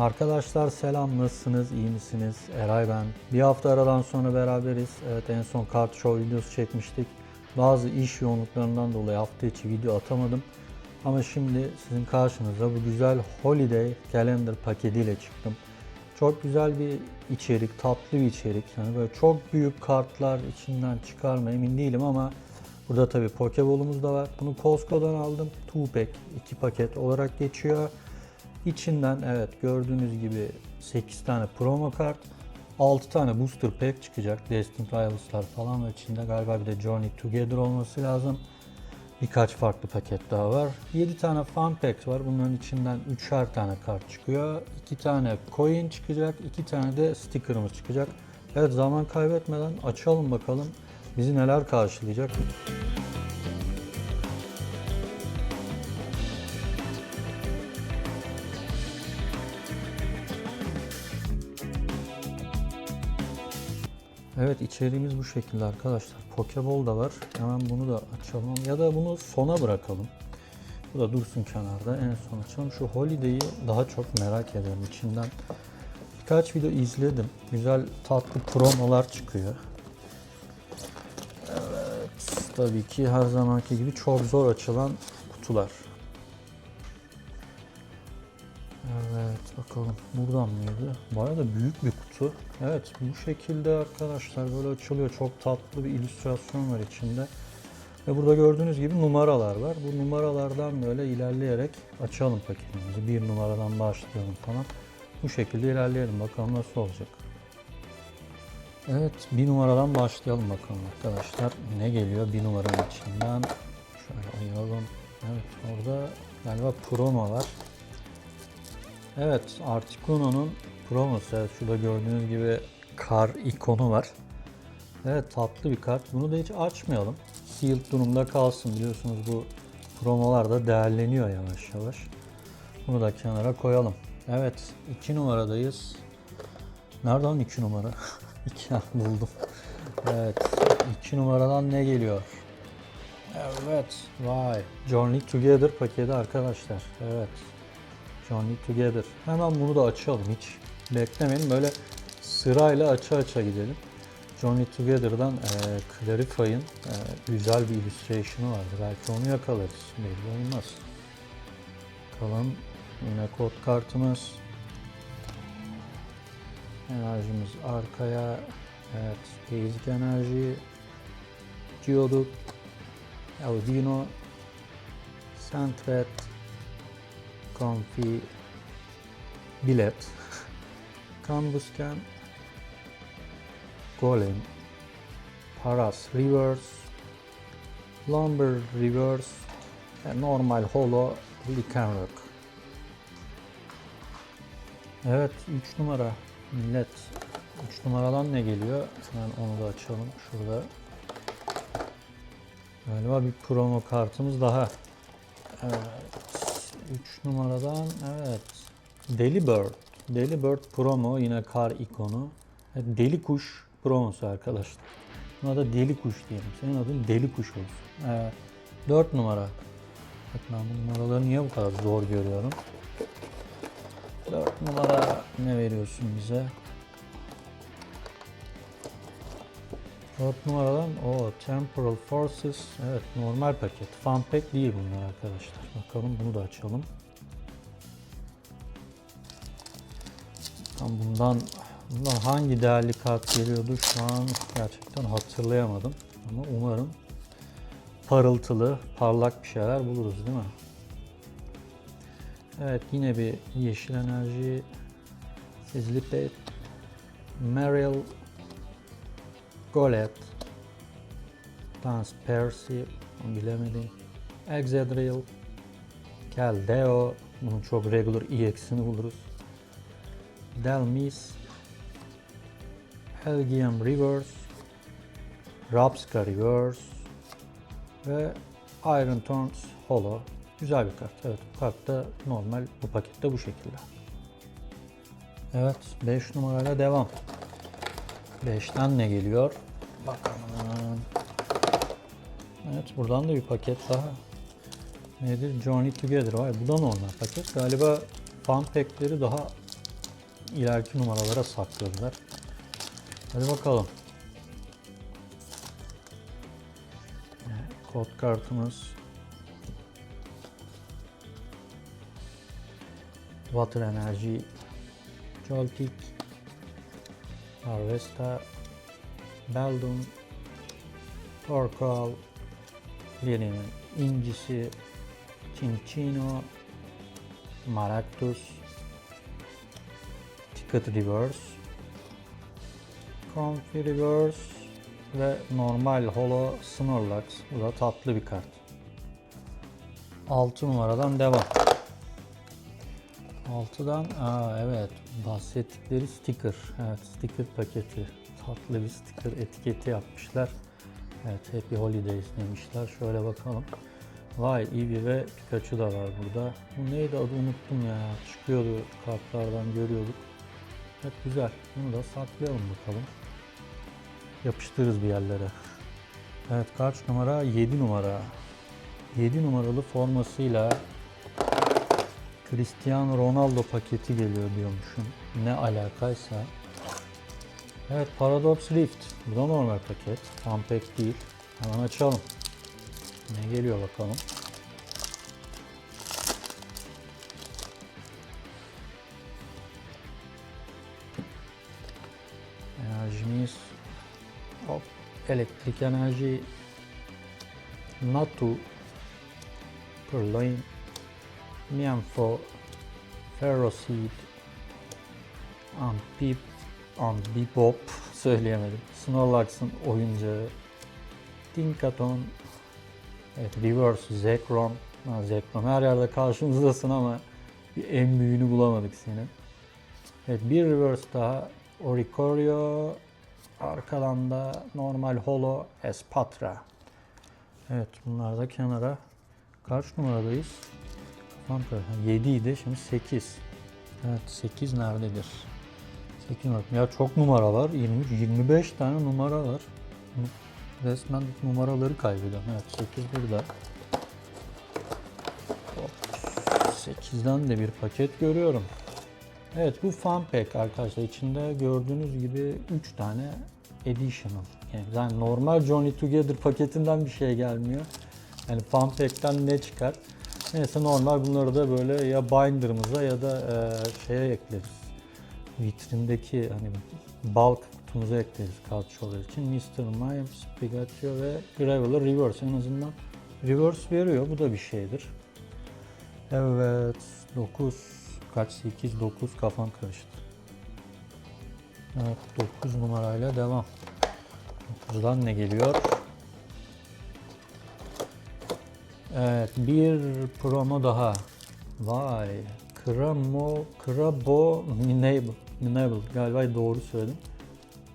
Arkadaşlar selam nasılsınız? İyi misiniz? Eray ben. Bir hafta aradan sonra beraberiz. Evet en son kart show videosu çekmiştik. Bazı iş yoğunluklarından dolayı hafta içi video atamadım. Ama şimdi sizin karşınıza bu güzel holiday calendar paketiyle çıktım. Çok güzel bir içerik tatlı bir içerik. Yani böyle çok büyük kartlar içinden çıkar mı emin değilim ama burada tabi pokeball'umuz da var. Bunu Costco'dan aldım. 2 pack 2 paket olarak geçiyor İçinden evet gördüğünüz gibi 8 tane promo kart, 6 tane booster pack çıkacak. Destined Rivals'lar falan ve içinde galiba bir de Journey Together olması lazım. Birkaç farklı paket daha var. 7 tane fun pack var. Bunların içinden 3'er tane kart çıkıyor. 2 tane coin çıkacak. 2 tane de sticker'ımız çıkacak. Evet zaman kaybetmeden açalım bakalım bizi neler karşılayacak. Evet içeriğimiz bu şekilde arkadaşlar. Pokeball da var. Hemen bunu da açalım. Ya da bunu sona bırakalım. Bu da dursun kenarda. En son açalım. Şu Holiday'i daha çok merak ediyorum. İçinden birkaç video izledim. Güzel tatlı promolar çıkıyor. Evet. Tabii ki her zamanki gibi çok zor açılan kutular. Bakalım buradan mıydı? Bayağı da büyük bir kutu. Evet bu şekilde arkadaşlar böyle açılıyor. Çok tatlı bir illüstrasyon var içinde. Ve burada gördüğünüz gibi numaralar var. Bu numaralardan böyle ilerleyerek açalım paketimizi. Bir numaradan başlayalım falan. Bu şekilde ilerleyelim. Bakalım nasıl olacak. Evet bir numaradan başlayalım bakalım arkadaşlar. Ne geliyor bir numaranın içinden. Şöyle ayıralım. Evet orada galiba promo var. Evet, Articuno'nun promosu. Evet, şurada gördüğünüz gibi kar ikonu var. Evet, tatlı bir kart. Bunu da hiç açmayalım. Sealed durumda kalsın. Biliyorsunuz bu promolar da değerleniyor yavaş yavaş. Bunu da kenara koyalım. Evet, 2 numaradayız. Nereden 2 numara? 2 buldum. Evet, 2 numaradan ne geliyor? Evet, vay. Journey Together paketi arkadaşlar. Evet. Journey Together. Hemen bunu da açalım hiç beklemeyin. Böyle sırayla açı açı gidelim. Journey Together'dan e, Clarify'ın e, güzel bir illustration'ı vardı. Belki onu yakalarız. Belli olmaz. Bakalım yine kod kartımız. Enerjimiz arkaya. Evet. Basic enerji. Geodude. Audino. Sandred. Comfy bilet, Canvascan, Golem, Paras Reverse, Lumber Reverse, ve normal Holo Lycanroc. Evet 3 numara millet 3 numaradan ne geliyor? Hemen onu da açalım şurada. Galiba bir promo kartımız daha. Evet. 3 numaradan evet. Deli Bird. Deli Bird promo yine kar ikonu. Deli kuş promosu arkadaşlar. Buna da deli kuş diyelim. Senin adın deli kuş olsun. Evet. 4 numara. Bak ben bu numaraları niye bu kadar zor görüyorum? 4 numara ne veriyorsun bize? 4 numaradan o Temporal Forces evet normal paket. Fun pack değil bunlar arkadaşlar. Bakalım bunu da açalım. Tam bundan bundan hangi değerli kart geliyordu şu an gerçekten hatırlayamadım. Ama umarım parıltılı, parlak bir şeyler buluruz değil mi? Evet yine bir yeşil enerji. Sizlipet, Meryl Golet, Dance Percy, onu bilemedim. Exedril, Keldeo, bunun çok regular EX'ini buluruz. Delmis, Elgium Reverse, Rapska Reverse ve Iron Thorns Holo. Güzel bir kart. Evet bu kart da normal bu pakette bu şekilde. Evet 5 numarayla devam. 5'ten ne geliyor? Bakalım. Evet buradan da bir paket daha. Nedir? Journey Together var. Bu da normal paket. Galiba fan pack'leri daha ileriki numaralara sakladılar. Hadi bakalım. Kod kartımız Water Energy Joltik Harvesta Beldum Torkoal Liri'nin incisi Cincino Maractus Ticket Reverse Comfy Reverse ve normal Holo Snorlax. Bu da tatlı bir kart. 6 numaradan devam. 6'dan aa evet bahsettikleri sticker. Evet sticker paketi. Tatlı bir sticker etiketi yapmışlar. Evet Happy Holidays demişler. Şöyle bakalım. Vay Eevee ve Pikachu da var burada. Bu neydi adı unuttum ya. Çıkıyordu kartlardan görüyorduk. Evet güzel. Bunu da saklayalım bakalım. Yapıştırırız bir yerlere. Evet kaç numara? 7 numara. 7 numaralı formasıyla Cristiano Ronaldo paketi geliyor diyormuşum. Ne alakaysa. Evet Paradox Rift. Bu da normal paket. Tam pek değil. Hemen açalım. Ne geliyor bakalım. Enerjimiz hop, elektrik enerji Natu Purloin Mianfo Ferroseed Ampip Ambibop söyleyemedim. Snorlax'ın oyuncağı Tinkaton Evet Reverse Zekrom ha, Zekrom her yerde karşımızdasın ama bir en büyüğünü bulamadık senin. Evet bir reverse daha Oricorio arkadan da normal Holo Espatra. Evet bunlar da kenara. Kaç numaradayız? Karıştı. 7 idi şimdi 8. Evet 8 nerededir? 8 numara. Ya çok numara var. 23 25 tane numara var. Resmen numaraları kaybediyorum. Evet 8 burada. Hop, 8'den de bir paket görüyorum. Evet bu fun pack arkadaşlar. İçinde gördüğünüz gibi 3 tane additional. Yani zaten normal Johnny Together paketinden bir şey gelmiyor. Yani fun pack'ten ne çıkar? Neyse normal bunları da böyle ya binder'ımıza ya da e, şeye ekleriz. Vitrindeki hani bulk kutumuza ekleriz kalçolar için. Mr. Mime, Spigatio ve Graveler Reverse en azından reverse veriyor. Bu da bir şeydir. Evet 9 kaç 8 9 kafam karıştı. Evet 9 numarayla devam. 9'dan ne geliyor? Evet bir promo daha. Vay. Kramo, Krabo Minable. Galiba doğru söyledim.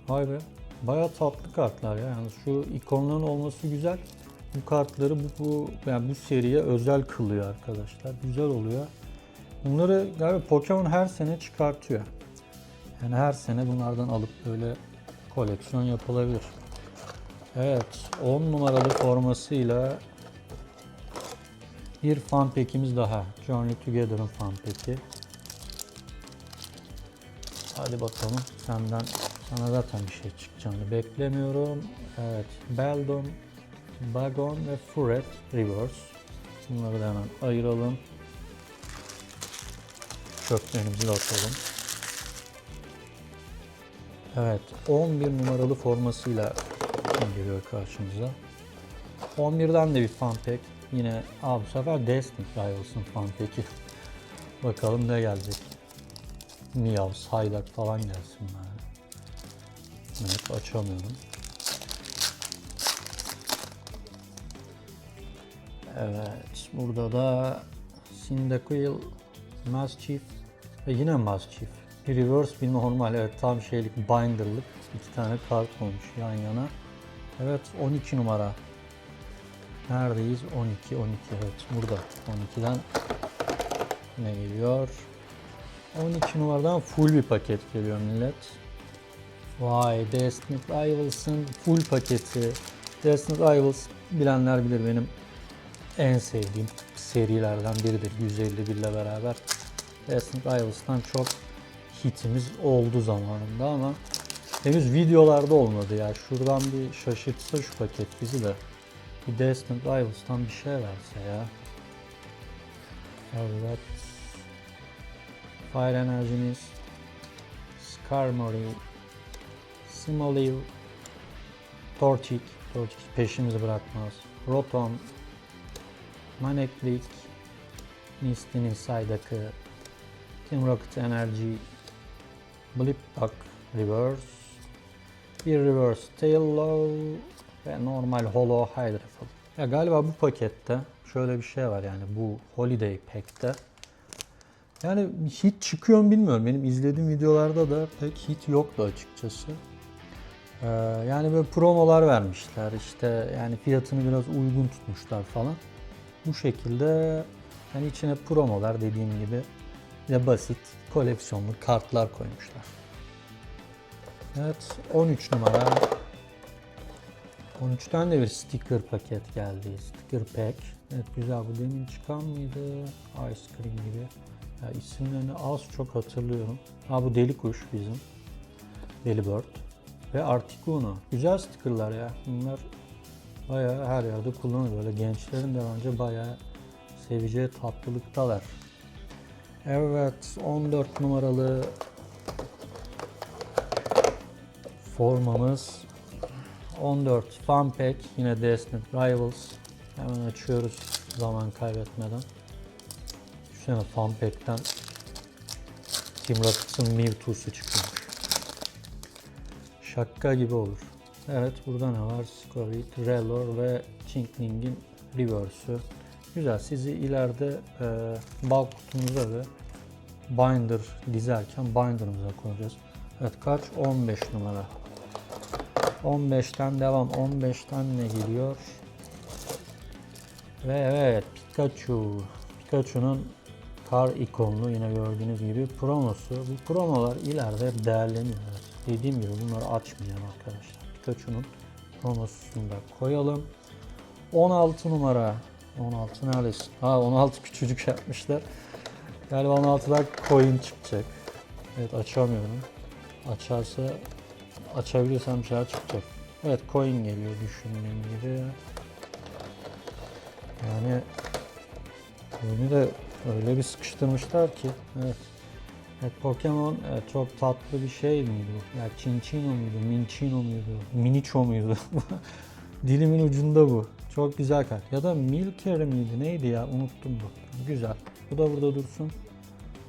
Vay be. Baya tatlı kartlar ya. Yani şu ikonların olması güzel. Bu kartları bu, bu yani bu seriye özel kılıyor arkadaşlar. Güzel oluyor. Bunları galiba Pokemon her sene çıkartıyor. Yani her sene bunlardan alıp böyle koleksiyon yapılabilir. Evet, 10 numaralı formasıyla bir fan pack'imiz daha. Journey Together'ın fan pack'i. Hadi bakalım senden sana zaten bir şey çıkacağını beklemiyorum. Evet, Beldum, Bagon ve Furet Reverse. Bunları da hemen ayıralım. Çöplerimizi de atalım. Evet, 11 numaralı formasıyla geliyor karşımıza. 11'den de bir fan pack. Yine abi bu sefer Destiny Rivals'ın fan pack'i. Bakalım ne gelecek. Miyav, Saydak falan gelsin bari. Evet açamıyorum. Evet burada da Cyndaquil, Mastiff ve yine Mastiff. Bir reverse bir normal evet tam şeylik binderlık iki tane kart olmuş yan yana. Evet 12 numara. Neredeyiz? 12 12 evet burada. 12'den ne geliyor? 12 numaradan full bir paket geliyor millet. Vay Destiny Rivals'ın full paketi. Destiny Rivals bilenler bilir benim en sevdiğim serilerden biridir 151 ile beraber. Destiny Rivals'tan çok hitimiz oldu zamanında ama henüz videolarda olmadı ya. Şuradan bir şaşırtsa şu paket bizi de. Bir Destined Rivals'tan bir şey verse ya. Evet. Fire Enerjiniz. Skarmory. Simoliv. Torchic. Torchic peşimizi bırakmaz. Rotom. Manectric. Mistin'in Psyduck'ı. Team Rocket Energy. Blipbug Reverse. Bir Reverse Taillow ve normal Holo Hydrafall. Ya galiba bu pakette şöyle bir şey var yani bu Holiday Pack'te. Yani hit çıkıyor mu bilmiyorum. Benim izlediğim videolarda da pek hit yoktu açıkçası. Ee, yani böyle promolar vermişler işte yani fiyatını biraz uygun tutmuşlar falan. Bu şekilde yani içine promolar dediğim gibi de basit koleksiyonlu kartlar koymuşlar. Evet 13 numara 13'ten de bir sticker paket geldi. Sticker pack. Evet güzel bu demin çıkan mıydı? Ice cream gibi. Ya isimlerini az çok hatırlıyorum. Ha bu deli kuş bizim. Deli bird. Ve Articuno. Güzel stickerlar ya. Bunlar bayağı her yerde kullanılıyor. Böyle gençlerin de bence bayağı seveceği tatlılıktalar. Evet 14 numaralı formamız 14 Fun Pack yine Destined Rivals hemen açıyoruz zaman kaybetmeden Düşünsene Fun Pack'ten Team Rocket'ın Mewtwo'su çıkıyor Şaka gibi olur Evet burada ne var? Scorit, Relor ve Chinkling'in Reverse'ü Güzel sizi ileride e, bal kutumuza ve binder dizerken binder'ımıza koyacağız. Evet kaç? 15 numara. 15'ten devam. 15'ten ne geliyor? Ve evet Pikachu. Pikachu'nun kar ikonlu yine gördüğünüz gibi promosu. Bu promolar ileride değerleniyor. Dediğim gibi bunları açmayacağım arkadaşlar. Pikachu'nun promosunu da koyalım. 16 numara. 16 neredesin? Ha 16 küçücük yapmışlar. Galiba 16'da coin çıkacak. Evet açamıyorum. Açarsa açabilirsem bir şeyler çıkacak. Evet coin geliyor düşündüğüm gibi. Yani oyunu da öyle bir sıkıştırmışlar ki. Evet. Evet Pokemon evet, çok tatlı bir şey miydi? Ya Chinchino muydu? Minchino muydu? Minicho muydu? Dilimin ucunda bu. Çok güzel kart. Ya da Milker miydi? Neydi ya? Unuttum bu. Güzel. Bu da burada dursun.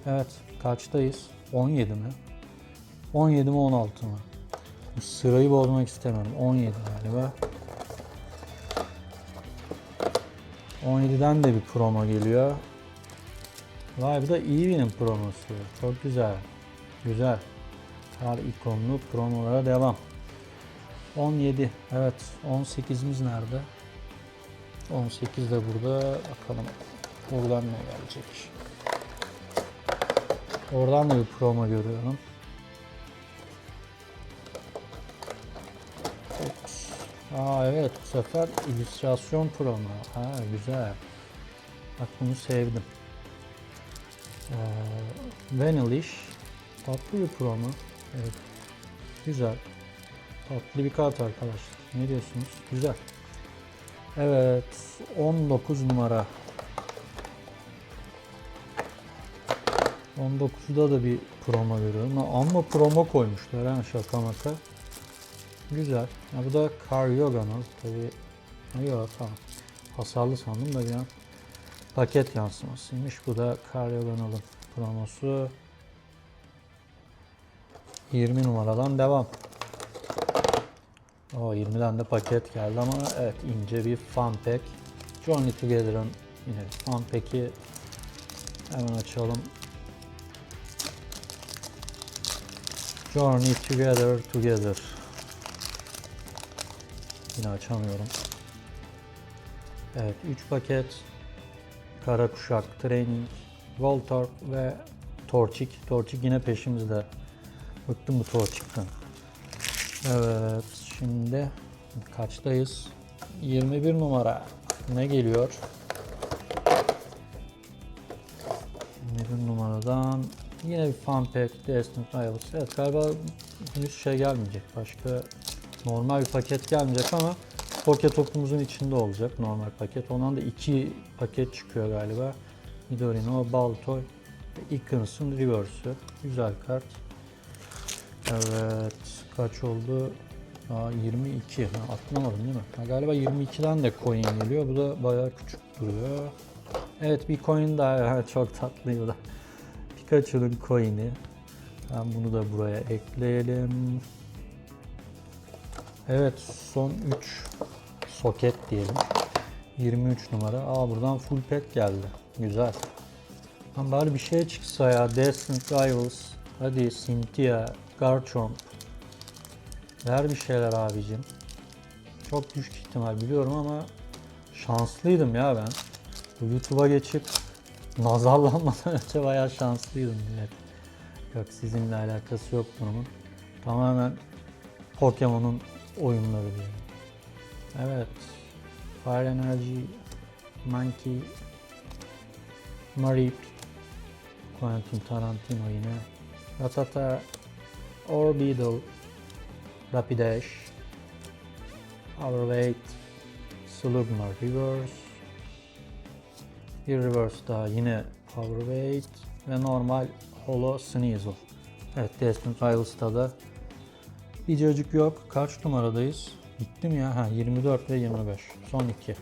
Evet. Kaçtayız? 17 mi? 17 mi 16 mı? Sırayı bozmak istemiyorum. 17 galiba. 17'den de bir promo geliyor. Vay bu da Eevee'nin promosu. Çok güzel. Güzel. Kar ikonlu promolara devam. 17. Evet. 18'imiz nerede? 18 de burada. Bakalım buradan ne gelecek. Oradan da bir promo görüyorum. Aa evet bu sefer illüstrasyon promo. Ha güzel. Bak bunu sevdim. Ee, Vanillish. Tatlı bir promo. Evet. Güzel. Tatlı bir kart arkadaşlar. Ne diyorsunuz? Güzel. Evet. 19 numara. 19'da da bir promo görüyorum. Ama promo koymuşlar ha şaka maka. Güzel. Ya bu da Karyoganal. Tabi yok tamam. Hasarlı sandım da bir an. Paket yansımasıymış. Bu da Karyoganal'ın promosu. 20 numaradan devam. O 20'den de paket geldi ama evet ince bir fun pack. Journey Together'ın yine fun pack'i hemen açalım. Journey Together Together. Yine açamıyorum. Evet 3 paket. Kara Kuşak, Training, Voltorb ve Torchic. Torchic yine peşimizde. Bıktım bu Torchic'ten. Evet şimdi kaçtayız? 21 numara. Ne geliyor? 21 numaradan Yine bir fan pack, Destined Rivals. Evet galiba henüz şey gelmeyecek. Başka normal bir paket gelmeyecek ama Pocket topumuzun içinde olacak normal paket. Ondan da iki paket çıkıyor galiba. Midorino, Baltoy Ickens'ın Reverse'ü. Güzel kart. Evet. Kaç oldu? Aa, 22. Ha, atlamadım değil mi? Ha, galiba 22'den de coin geliyor. Bu da bayağı küçük duruyor. Evet bir coin daha. Ha, çok tatlıydı. Pikachu'nun coin'i. Ben bunu da buraya ekleyelim. Evet son 3 soket diyelim. 23 numara. Aa buradan full pack geldi. Güzel. Lan bari bir şey çıksa ya. Destined Rivals. Hadi Cynthia, Garchomp. Ver bir şeyler abicim. Çok düşük ihtimal biliyorum ama şanslıydım ya ben. Bu YouTube'a geçip nazarlanmadan önce bayağı şanslıydım millet. Yok sizinle alakası yok durumun. Tamamen Pokemon'un oyunları diyelim. Evet. Fire Energy, Monkey, Marip, Quentin Tarantino yine, Ratata, Orbeetle, Rapidash, Overweight, Slugma Reverse, bir reverse daha yine Powerweight ve normal Holo Sneasel. Evet Destined Rivals'ta da bir cacık yok. Kaç numaradayız? Bitti mi ya? Ha 24 ve 25. Son iki.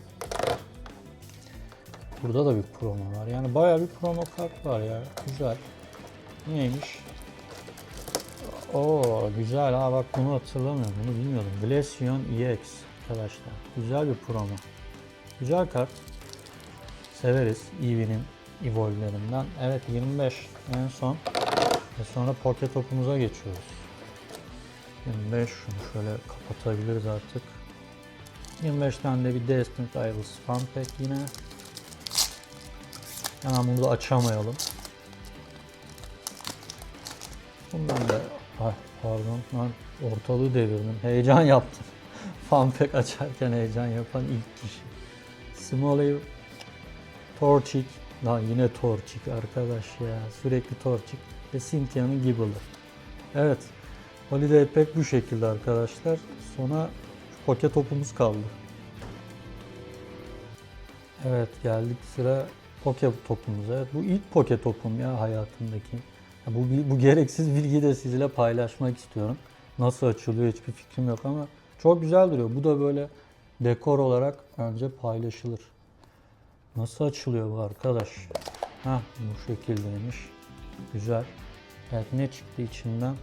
Burada da bir promo var. Yani bayağı bir promo kart var ya. Güzel. Neymiş? Oo güzel ha bak bunu hatırlamıyorum. Bunu bilmiyordum. Glaceon EX arkadaşlar. Güzel bir promo. Güzel kart. Severiz Eevee'nin Evolve'lerinden. Evet 25 en son. Ve sonra Pocket topumuza geçiyoruz. 25 şunu şöyle kapatabiliriz artık. 25 tane de bir Destined Rivals Fun Pack yine. Hemen bunu da açamayalım. Bundan da ay pardon ben ortalığı devirdim. Heyecan yaptım. Fun Pack açarken heyecan yapan ilk kişi. Smoley Torchic. Lan yine Torchic arkadaş ya. Sürekli Torchic. Ve Cynthia'nın Gibble'ı. Evet. Holiday Pack bu şekilde arkadaşlar. Sonra poke topumuz kaldı. Evet geldik sıra poke topumuza. Evet, bu ilk poke topum ya hayatımdaki. Ya bu, bu gereksiz bilgiyi de sizinle paylaşmak istiyorum. Nasıl açılıyor hiçbir fikrim yok ama çok güzel duruyor. Bu da böyle dekor olarak bence paylaşılır. Nasıl açılıyor bu arkadaş? Ha bu şekildeymiş. Güzel. Evet ne çıktı içinden?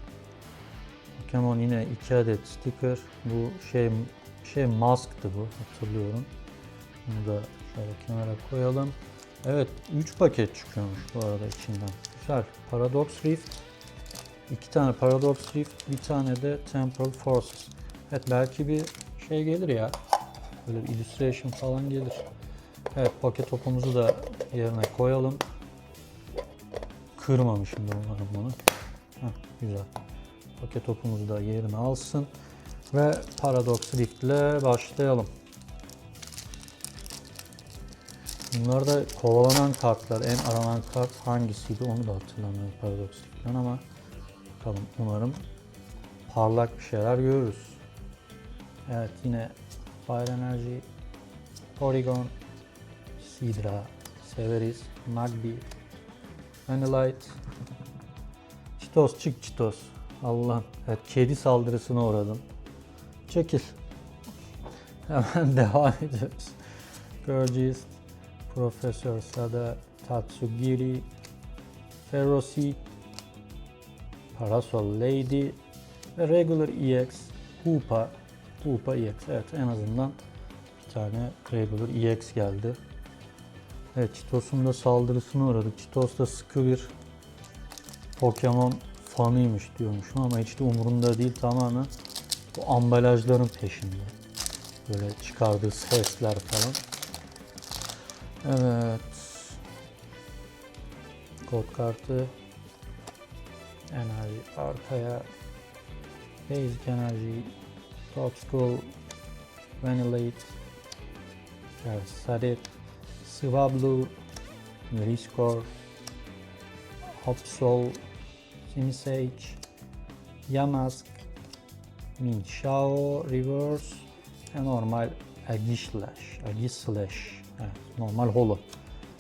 Pokemon yine 2 adet sticker. Bu şey şey masktı bu hatırlıyorum. Bunu da şöyle kenara koyalım. Evet 3 paket çıkıyormuş bu arada içinden. Güzel. Paradox Rift. 2 tane Paradox Rift, bir tane de Temporal Forces. Evet belki bir şey gelir ya. Böyle bir illustration falan gelir. Evet paket topumuzu da yerine koyalım. Kırmamışım da umarım bunu. Heh, güzel. Paket topumuzu da yerine alsın. Ve Paradox Rift ile başlayalım. Bunlar da kovalanan kartlar. En aranan kart hangisiydi onu da hatırlamıyorum Rift'ten ama bakalım umarım parlak bir şeyler görürüz. Evet yine Fire Energy, Porygon, Sidra, severiz. Magby, Vanillite, Çitos çık Çitos. Allah. Evet kedi saldırısına uğradım. Çekil. Hemen devam ediyoruz. Gorgeous, Professor Sada, Tatsugiri, Ferocity, Parasol Lady ve Regular EX, Hoopa, Hoopa EX. Evet en azından bir tane Regular EX geldi. Evet Çitos'un da saldırısına uğradık. Çitos da sıkı bir Pokemon fanıymış diyormuşum ama hiç de umurunda değil tamamen bu ambalajların peşinde. Böyle çıkardığı sesler falan. Evet. Kod kartı enerji arkaya basic enerji Toxical Vanillate Sarip Swablu Meliscore Hopsol Simisage, Yamask, Minshao Reverse ve normal Agislash. Agislash. Evet, normal holo.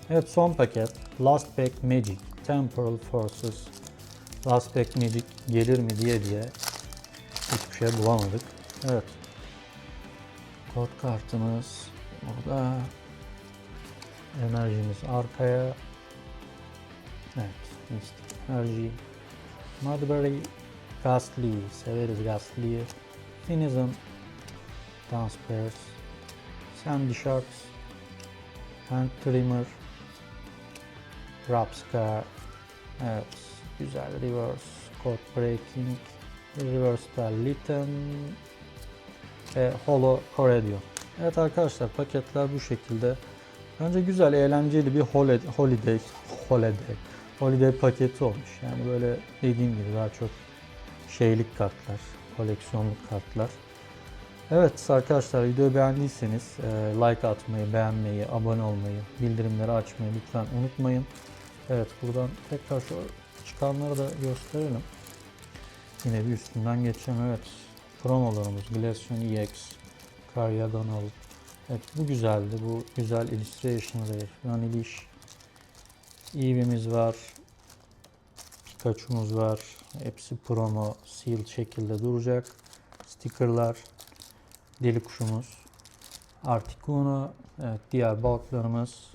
Evet son paket. Last Pack Magic. Temporal Forces. Last Pack Magic gelir mi diye diye hiçbir şey bulamadık. Evet. Kod kartımız burada. Enerjimiz arkaya. Evet. Mystic Energy. Mudberry. Ghastly. Severiz Ghastly'yi. Finism. Dance Pairs. Sandy Sharks. Hand Trimmer. Rapska. Evet. Güzel. Reverse. Code Breaking. Reverse'da Litten. Ve Holo Coredio. Evet arkadaşlar paketler bu şekilde. Bence güzel, eğlenceli bir holiday, holiday, holiday, holiday paketi olmuş. Yani böyle dediğim gibi daha çok şeylik kartlar, koleksiyonluk kartlar. Evet arkadaşlar videoyu beğendiyseniz e, like atmayı, beğenmeyi, abone olmayı, bildirimleri açmayı lütfen unutmayın. Evet buradan tekrar şu çıkanları da gösterelim. Yine bir üstünden geçeceğim. Evet promolarımız Glaceon EX, Cardiagonal. Evet bu güzeldi. Bu güzel illustration rare. Eevee'miz var. Pikachu'muz var. Hepsi promo seal şekilde duracak. Stickerlar. Deli kuşumuz. Articuno. Evet diğer balıklarımız.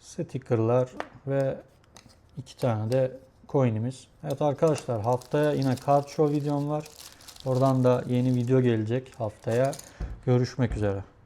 Stickerlar ve iki tane de coin'imiz. Evet arkadaşlar haftaya yine card show videom var. Oradan da yeni video gelecek haftaya. Görüşmek üzere.